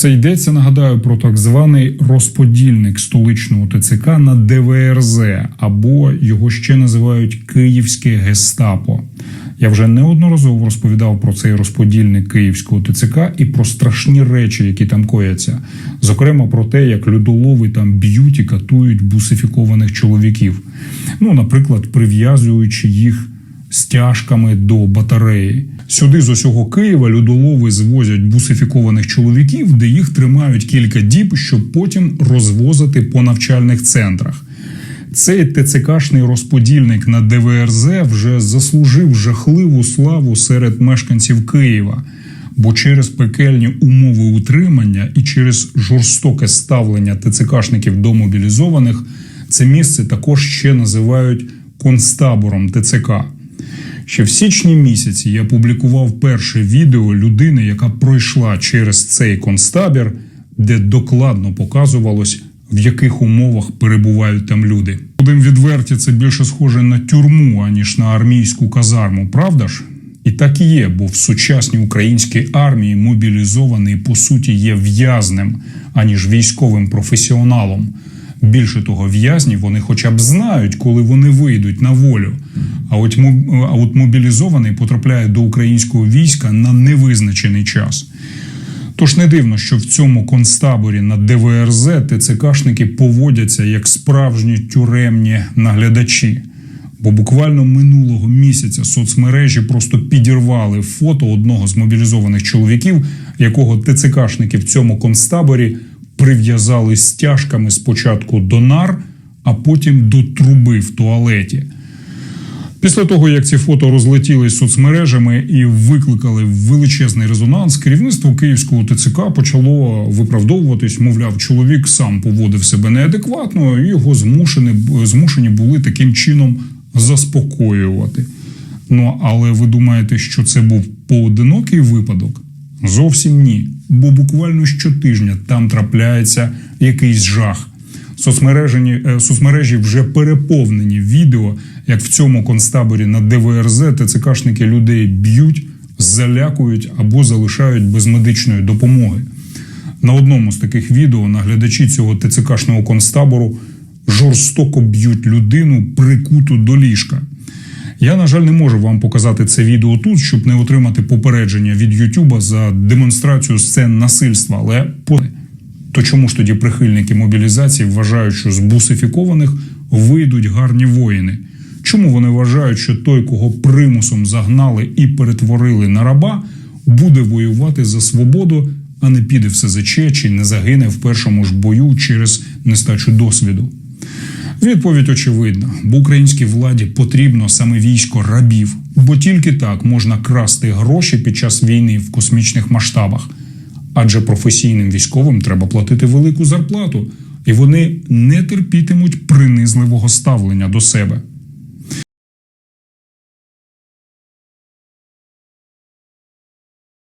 Це йдеться, нагадаю, про так званий розподільник столичного ТЦК на ДВРЗ, або його ще називають Київське Гестапо. Я вже неодноразово розповідав про цей розподільник Київського ТЦК і про страшні речі, які там кояться. Зокрема, про те, як людолови там б'ють і катують бусифікованих чоловіків. Ну, наприклад, прив'язуючи їх стяжками до батареї. Сюди з усього Києва людолови звозять бусифікованих чоловіків, де їх тримають кілька діб, щоб потім розвозити по навчальних центрах. Цей ТЦКшний розподільник на ДВРЗ вже заслужив жахливу славу серед мешканців Києва, бо через пекельні умови утримання і через жорстоке ставлення ТЦКшників до мобілізованих це місце також ще називають концтабором ТЦК. Ще в січні місяці я публікував перше відео людини, яка пройшла через цей концтабір, де докладно показувалось, в яких умовах перебувають там люди. Будемо відверті, це більше схоже на тюрму, аніж на армійську казарму, правда ж? І так і є, бо в сучасній українській армії мобілізований по суті є в'язнем, аніж військовим професіоналом. Більше того, в'язні вони хоча б знають, коли вони вийдуть на волю. А от а от мобілізований потрапляє до українського війська на невизначений час. Тож не дивно, що в цьому концтаборі на ДВРЗ ТЦКшники поводяться як справжні тюремні наглядачі. Бо буквально минулого місяця соцмережі просто підірвали фото одного з мобілізованих чоловіків, якого ТЦКшники в цьому концтаборі прив'язали стяжками спочатку до нар, а потім до труби в туалеті. Після того, як ці фото розлетілись соцмережами і викликали величезний резонанс, керівництво київського ТЦК почало виправдовуватись. Мовляв, чоловік сам поводив себе неадекватно, і його змушені, змушені були таким чином заспокоювати. Ну але ви думаєте, що це був поодинокий випадок? Зовсім ні. Бо буквально щотижня там трапляється якийсь жах. Соцмережі, е, соцмережі вже переповнені відео, як в цьому концтаборі на ДВРЗ ТЦКшники людей б'ють, залякують або залишають без медичної допомоги. На одному з таких відео наглядачі цього ТЦКшного концтабору жорстоко б'ють людину, прикуту до ліжка. Я, на жаль, не можу вам показати це відео тут, щоб не отримати попередження від Ютуба за демонстрацію сцен насильства. Але то чому ж тоді прихильники мобілізації вважають, що з бусифікованих вийдуть гарні воїни? Чому вони вважають, що той, кого примусом загнали і перетворили на раба, буде воювати за свободу, а не піде в СЗЧ чи не загине в першому ж бою через нестачу досвіду? Відповідь очевидна, бо українській владі потрібно саме військо рабів, бо тільки так можна красти гроші під час війни в космічних масштабах. Адже професійним військовим треба платити велику зарплату, і вони не терпітимуть принизливого ставлення до себе.